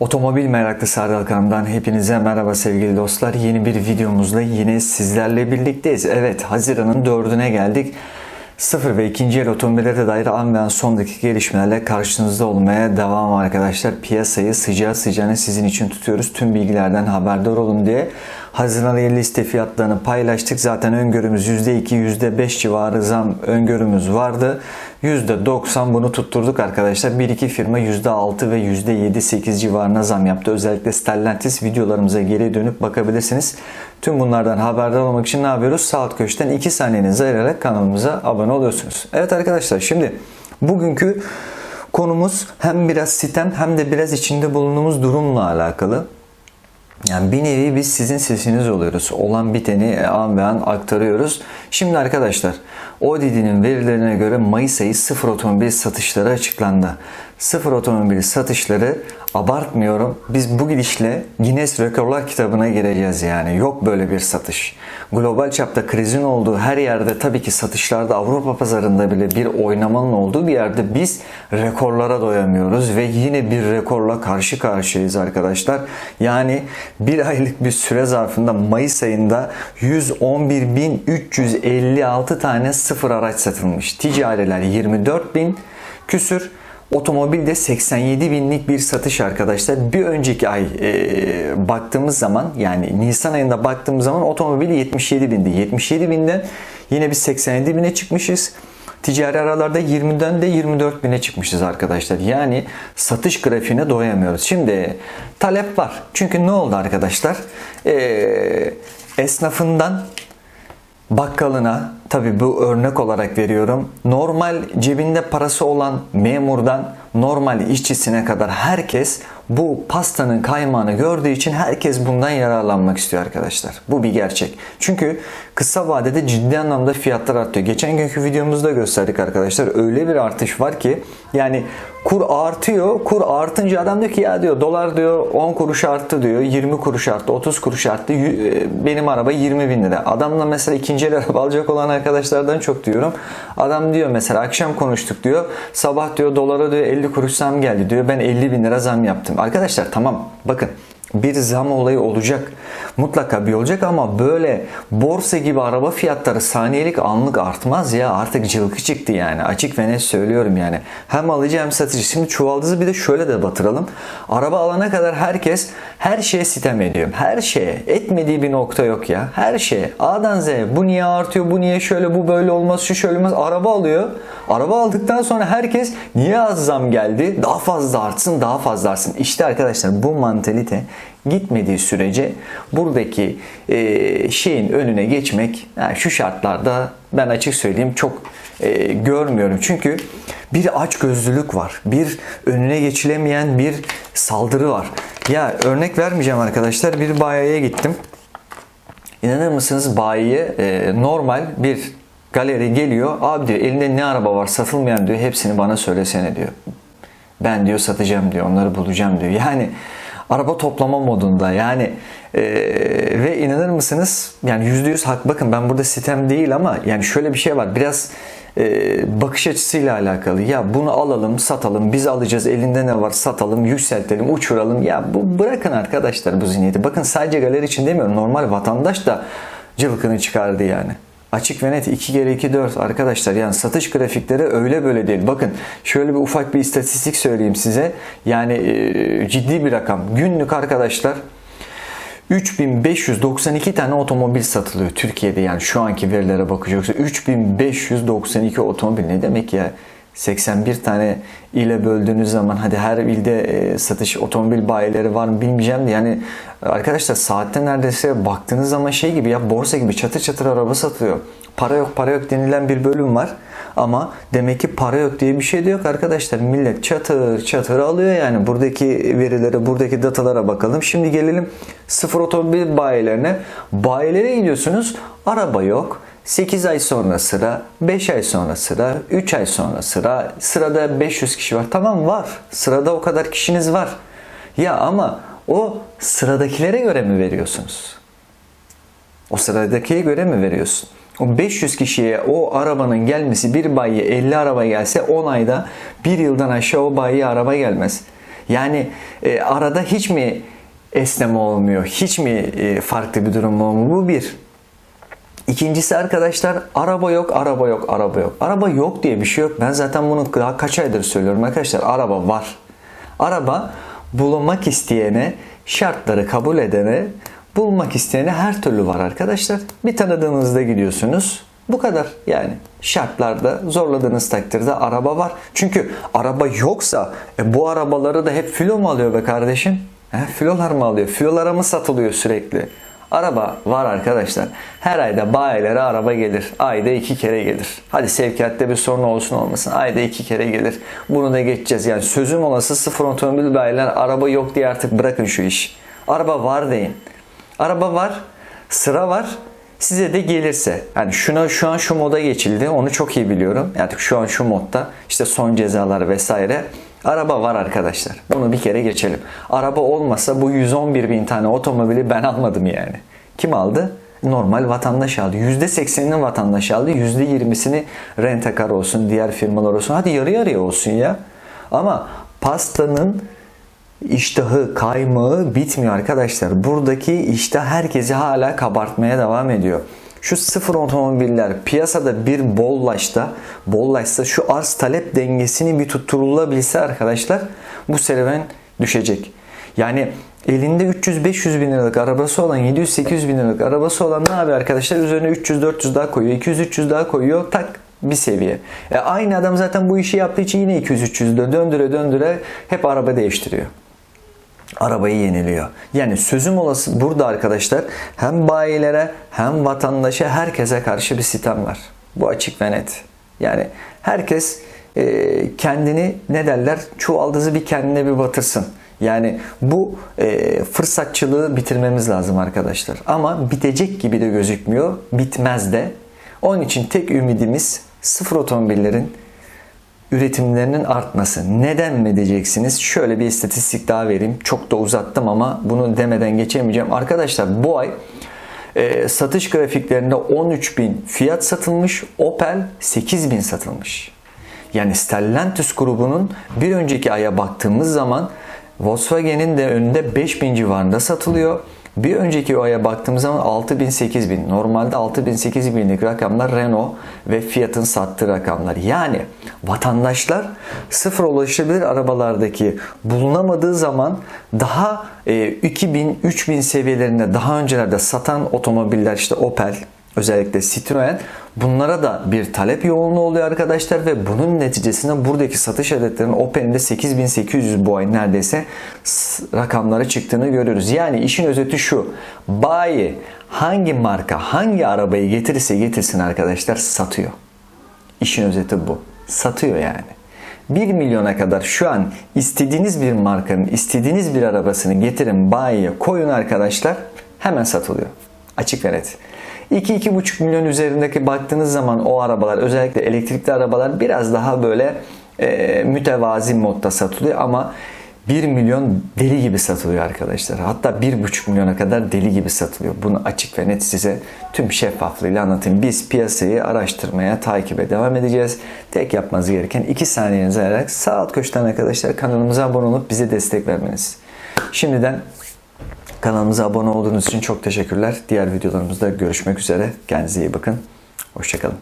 Otomobil meraklısı Ardal kanalından hepinize merhaba sevgili dostlar. Yeni bir videomuzla yine sizlerle birlikteyiz. Evet Haziran'ın 4'üne geldik. Sıfır ve ikinci el otomobillere dair an ve an son dakika gelişmelerle karşınızda olmaya devam arkadaşlar. Piyasayı sıcağı sıcağına sizin için tutuyoruz. Tüm bilgilerden haberdar olun diye. Haziran ayı liste fiyatlarını paylaştık. Zaten öngörümüz %2, %5 civarı zam öngörümüz vardı. %90 bunu tutturduk arkadaşlar. Bir iki firma %6 ve %7-8 civarına zam yaptı. Özellikle Stellantis videolarımıza geri dönüp bakabilirsiniz. Tüm bunlardan haberdar olmak için ne yapıyoruz? Sağ alt köşeden 2 saniyenizi ayırarak kanalımıza abone oluyorsunuz. Evet arkadaşlar şimdi bugünkü konumuz hem biraz sitem hem de biraz içinde bulunduğumuz durumla alakalı. Yani bir nevi biz sizin sesiniz oluyoruz. Olan biteni an ve an aktarıyoruz. Şimdi arkadaşlar ODD'nin verilerine göre Mayıs ayı sıfır otomobil satışları açıklandı. Sıfır otomobil satışları abartmıyorum. Biz bu gidişle Guinness Rekorlar kitabına gireceğiz yani. Yok böyle bir satış. Global çapta krizin olduğu her yerde tabii ki satışlarda Avrupa pazarında bile bir oynamanın olduğu bir yerde biz rekorlara doyamıyoruz ve yine bir rekorla karşı karşıyayız arkadaşlar. Yani bir aylık bir süre zarfında Mayıs ayında 111.356 tane sıfır araç satılmış. Ticariler 24.000 küsür. Otomobilde 87 binlik bir satış arkadaşlar. Bir önceki ay e, baktığımız zaman yani Nisan ayında baktığımız zaman otomobil 77 bindi. 77 binden yine biz 87 bine çıkmışız. Ticari aralarda 20'den de 24 bine çıkmışız arkadaşlar. Yani satış grafiğine doyamıyoruz. Şimdi talep var. Çünkü ne oldu arkadaşlar? Ee, esnafından bakkalına tabi bu örnek olarak veriyorum. Normal cebinde parası olan memurdan normal işçisine kadar herkes bu pastanın kaymağını gördüğü için herkes bundan yararlanmak istiyor arkadaşlar. Bu bir gerçek. Çünkü kısa vadede ciddi anlamda fiyatlar artıyor. Geçen günkü videomuzda gösterdik arkadaşlar. Öyle bir artış var ki yani kur artıyor. Kur artınca adam diyor ki ya diyor dolar diyor 10 kuruş arttı diyor. 20 kuruş arttı. 30 kuruş arttı. Benim araba 20 bin lira. Adamla mesela ikinci el araba alacak olan arkadaşlardan çok diyorum. Adam diyor mesela akşam konuştuk diyor. Sabah diyor dolara diyor 50 kuruş zam geldi diyor. Ben 50 bin lira zam yaptım. Arkadaşlar tamam bakın bir zam olayı olacak. Mutlaka bir olacak ama böyle borsa gibi araba fiyatları saniyelik anlık artmaz ya. Artık cılkı çıktı yani. Açık ve net söylüyorum yani. Hem alıcı hem satıcı. Şimdi çuvaldızı bir de şöyle de batıralım. Araba alana kadar herkes her şeye sitem ediyor. Her şeye. Etmediği bir nokta yok ya. Her şeye. A'dan Z'ye. Bu niye artıyor? Bu niye şöyle? Bu böyle olmaz. Şu şöyle olmaz. Araba alıyor. Araba aldıktan sonra herkes niye az zam geldi? Daha fazla artsın, daha fazla artsın. İşte arkadaşlar bu mantalite gitmediği sürece buradaki e, şeyin önüne geçmek yani şu şartlarda ben açık söyleyeyim çok e, görmüyorum. Çünkü bir açgözlülük var. Bir önüne geçilemeyen bir saldırı var. Ya örnek vermeyeceğim arkadaşlar. Bir bayiye gittim. İnanır mısınız bayiye e, normal bir galeri geliyor. Abi diyor elinde ne araba var satılmayan diyor. Hepsini bana söylesene diyor. Ben diyor satacağım diyor. Onları bulacağım diyor. Yani araba toplama modunda. Yani e, ve inanır mısınız? Yani %100 hak. Bakın ben burada sitem değil ama yani şöyle bir şey var. Biraz e, bakış açısıyla alakalı. Ya bunu alalım satalım. Biz alacağız. Elinde ne var? Satalım yükseltelim uçuralım. Ya bu bırakın arkadaşlar bu zihniyeti. Bakın sadece galeri için demiyorum. Normal vatandaş da cılkını çıkardı yani. Açık ve net 2 kere 2 4 arkadaşlar yani satış grafikleri öyle böyle değil. Bakın şöyle bir ufak bir istatistik söyleyeyim size. Yani e, ciddi bir rakam. Günlük arkadaşlar 3592 tane otomobil satılıyor Türkiye'de yani şu anki verilere bakacaksa 3592 otomobil ne demek ya? 81 tane ile böldüğünüz zaman hadi her ilde e, satış otomobil bayileri var mı bilmeyeceğim de yani arkadaşlar saatte neredeyse baktığınız zaman şey gibi ya borsa gibi çatır çatır araba satılıyor. Para yok para yok denilen bir bölüm var ama demek ki para yok diye bir şey de yok arkadaşlar. Millet çatır çatır alıyor yani buradaki verilere buradaki datalara bakalım. Şimdi gelelim sıfır otomobil bayilerine. Bayilere gidiyorsunuz araba yok. 8 ay sonra sıra, 5 ay sonra sıra, 3 ay sonra sıra, sırada 500 kişi var. Tamam var. Sırada o kadar kişiniz var. Ya ama o sıradakilere göre mi veriyorsunuz? O sıradakiye göre mi veriyorsun? O 500 kişiye o arabanın gelmesi bir bayiye 50 araba gelse 10 ayda bir yıldan aşağı o bayiye araba gelmez. Yani e, arada hiç mi esneme olmuyor? Hiç mi e, farklı bir durum olmuyor? Bu bir. İkincisi arkadaşlar araba yok, araba yok, araba yok. Araba yok diye bir şey yok. Ben zaten bunu daha kaç aydır söylüyorum arkadaşlar. Araba var. Araba bulunmak isteyene, şartları kabul edene, bulmak isteyene her türlü var arkadaşlar. Bir tanıdığınızda gidiyorsunuz. Bu kadar yani. Şartlarda zorladığınız takdirde araba var. Çünkü araba yoksa e, bu arabaları da hep filo mu alıyor be kardeşim? He, filolar mı alıyor? Filolara mı satılıyor sürekli? Araba var arkadaşlar. Her ayda bayilere araba gelir. Ayda iki kere gelir. Hadi sevkiyatta bir sorun olsun olmasın. Ayda iki kere gelir. Bunu da geçeceğiz. Yani sözüm olası sıfır otomobil bayiler araba yok diye artık bırakın şu iş. Araba var deyin. Araba var. Sıra var. Size de gelirse yani şuna şu an şu moda geçildi onu çok iyi biliyorum. Yani şu an şu modda işte son cezalar vesaire. Araba var arkadaşlar. Bunu bir kere geçelim. Araba olmasa bu 111 bin tane otomobili ben almadım yani. Kim aldı? Normal vatandaş aldı. %80'ini vatandaş aldı. %20'sini rentekar olsun, diğer firmalar olsun. Hadi yarı yarıya olsun ya. Ama pastanın iştahı, kaymağı bitmiyor arkadaşlar. Buradaki iştah herkesi hala kabartmaya devam ediyor. Şu sıfır otomobiller piyasada bir bollaşta, bollaşsa şu arz talep dengesini bir tutturulabilse arkadaşlar bu serüven düşecek. Yani elinde 300-500 bin liralık arabası olan 700-800 bin liralık arabası olan ne yapıyor arkadaşlar? Üzerine 300-400 daha koyuyor, 200-300 daha koyuyor, tak bir seviye. E aynı adam zaten bu işi yaptığı için yine 200-300'de döndüre döndüre hep araba değiştiriyor arabayı yeniliyor. Yani sözüm olası burada arkadaşlar hem bayilere hem vatandaşa herkese karşı bir sitem var. Bu açık ve net. Yani herkes e, kendini ne derler çuvaldızı bir kendine bir batırsın. Yani bu e, fırsatçılığı bitirmemiz lazım arkadaşlar. Ama bitecek gibi de gözükmüyor. Bitmez de. Onun için tek ümidimiz sıfır otomobillerin üretimlerinin artması. Neden mi diyeceksiniz? Şöyle bir istatistik daha vereyim. Çok da uzattım ama bunu demeden geçemeyeceğim. Arkadaşlar bu ay e, satış grafiklerinde 13 bin fiyat satılmış. Opel 8 bin satılmış. Yani Stellantis grubunun bir önceki aya baktığımız zaman Volkswagen'in de önünde 5000 civarında satılıyor. Bir önceki aya baktığımız zaman 6000 8000 normalde 6000 8000'lik rakamlar Renault ve Fiat'ın sattığı rakamlar. Yani vatandaşlar sıfır ulaşılabilir arabalardaki bulunamadığı zaman daha e, 2000 3000 seviyelerinde daha öncelerde satan otomobiller işte Opel özellikle Citroen bunlara da bir talep yoğunluğu oluyor arkadaşlar ve bunun neticesinde buradaki satış adetlerinin Opel'in de 8800 bu ay neredeyse rakamları çıktığını görüyoruz. Yani işin özeti şu. Bayi hangi marka hangi arabayı getirirse getirsin arkadaşlar satıyor. İşin özeti bu. Satıyor yani. 1 milyona kadar şu an istediğiniz bir markanın istediğiniz bir arabasını getirin bayiye koyun arkadaşlar hemen satılıyor. Açık ve net. 2-2,5 milyon üzerindeki baktığınız zaman o arabalar özellikle elektrikli arabalar biraz daha böyle e, mütevazi modda satılıyor ama 1 milyon deli gibi satılıyor arkadaşlar. Hatta 1,5 milyona kadar deli gibi satılıyor. Bunu açık ve net size tüm şeffaflığıyla anlatayım. Biz piyasayı araştırmaya, takibe devam edeceğiz. Tek yapmanız gereken 2 saniyenizi ayırarak sağ alt köşeden arkadaşlar kanalımıza abone olup bize destek vermeniz. Şimdiden Kanalımıza abone olduğunuz için çok teşekkürler. Diğer videolarımızda görüşmek üzere. Kendinize iyi bakın. Hoşçakalın.